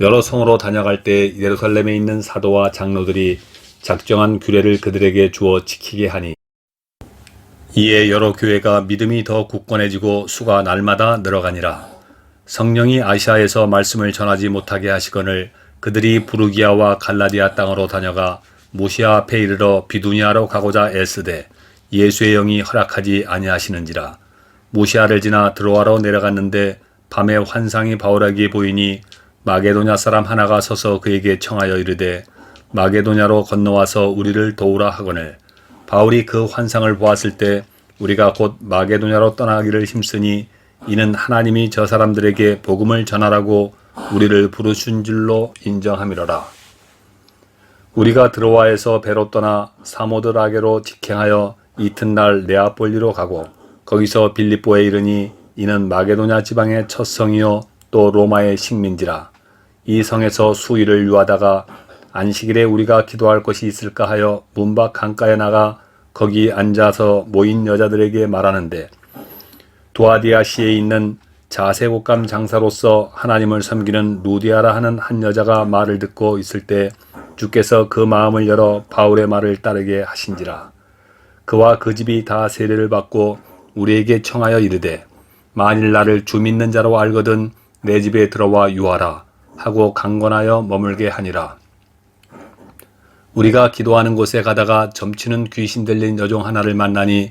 여러 성으로 다녀갈 때 예루살렘에 있는 사도와 장로들이 작정한 규례를 그들에게 주어 지키게 하니 이에 여러 교회가 믿음이 더 굳건해지고 수가 날마다 늘어가니라. 성령이 아시아에서 말씀을 전하지 못하게 하시거늘 그들이 부르기아와 갈라디아 땅으로 다녀가 무시아 앞에 이르러 비두니아로 가고자 애쓰되 예수의 영이 허락하지 아니하시는지라. 무시아를 지나 드로아로 내려갔는데 밤에 환상이 바울에게 보이니 마게도냐 사람 하나가 서서 그에게 청하여 이르되 마게도냐로 건너와서 우리를 도우라 하거늘 바울이 그 환상을 보았을 때 우리가 곧 마게도냐로 떠나기를 힘쓰니 이는 하나님이 저 사람들에게 복음을 전하라고 우리를 부르신 줄로 인정함이로라. 우리가 드로아에서 배로 떠나 사모드라게로 직행하여 이튿날 네아폴리로 가고 거기서 빌립보에 이르니 이는 마게도냐 지방의 첫 성이요 또 로마의 식민지라. 이 성에서 수일을 유하다가 안식일에 우리가 기도할 것이 있을까 하여 문밖 강가에 나가 거기 앉아서 모인 여자들에게 말하는데 도아디아시에 있는 자세곡감 장사로서 하나님을 섬기는 루디아라 하는 한 여자가 말을 듣고 있을 때 주께서 그 마음을 열어 바울의 말을 따르게 하신지라. 그와 그 집이 다 세례를 받고 우리에게 청하여 이르되 만일 나를 주 믿는 자로 알거든 내 집에 들어와 유하라 하고 강권하여 머물게 하니라. 우리가 기도하는 곳에 가다가 점치는 귀신 들린 여종 하나를 만나니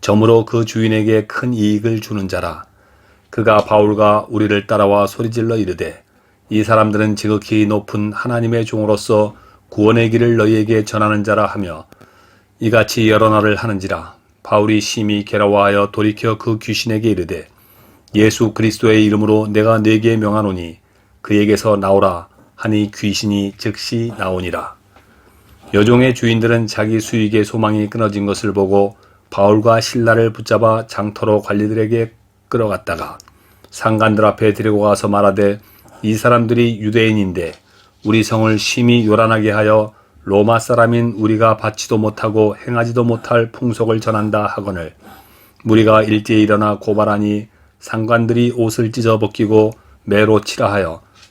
점으로 그 주인에게 큰 이익을 주는 자라. 그가 바울과 우리를 따라와 소리질러 이르되 이 사람들은 지극히 높은 하나님의 종으로서 구원의 길을 너희에게 전하는 자라 하며 이같이 여러 날을 하는지라 바울이 심히 괴로워하여 돌이켜 그 귀신에게 이르되 예수 그리스도의 이름으로 내가 네게 명하노니 그에게서 나오라 하니 귀신이 즉시 나오니라. 여종의 주인들은 자기 수익의 소망이 끊어진 것을 보고 바울과 신라를 붙잡아 장터로 관리들에게 끌어갔다가 상관들 앞에 데리고 가서 말하되 이 사람들이 유대인인데 우리 성을 심히 요란하게 하여 로마 사람인 우리가 받지도 못하고 행하지도 못할 풍속을 전한다 하거늘 무리가 일제히 일어나 고발하니 상관들이 옷을 찢어 벗기고 매로 치라 하여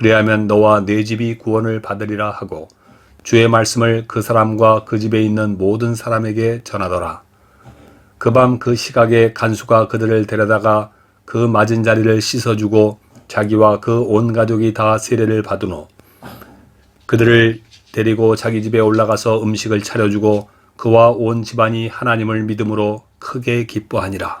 그리하면 너와 네 집이 구원을 받으리라 하고 주의 말씀을 그 사람과 그 집에 있는 모든 사람에게 전하더라. 그밤그 시각에 간수가 그들을 데려다가 그 맞은 자리를 씻어주고 자기와 그 온 가족이 다 세례를 받은 후 그들을 데리고 자기 집에 올라가서 음식을 차려주고 그와 온 집안이 하나님을 믿음으로 크게 기뻐하니라.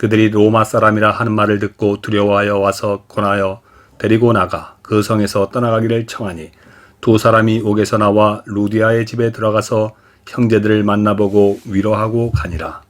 그들이 로마 사람이라 하는 말을 듣고 두려워하여 와서 권하여 데리고 나가 그 성에서 떠나가기를 청하니 두 사람이 옥에서 나와 루디아의 집에 들어가서 형제들을 만나보고 위로하고 가니라.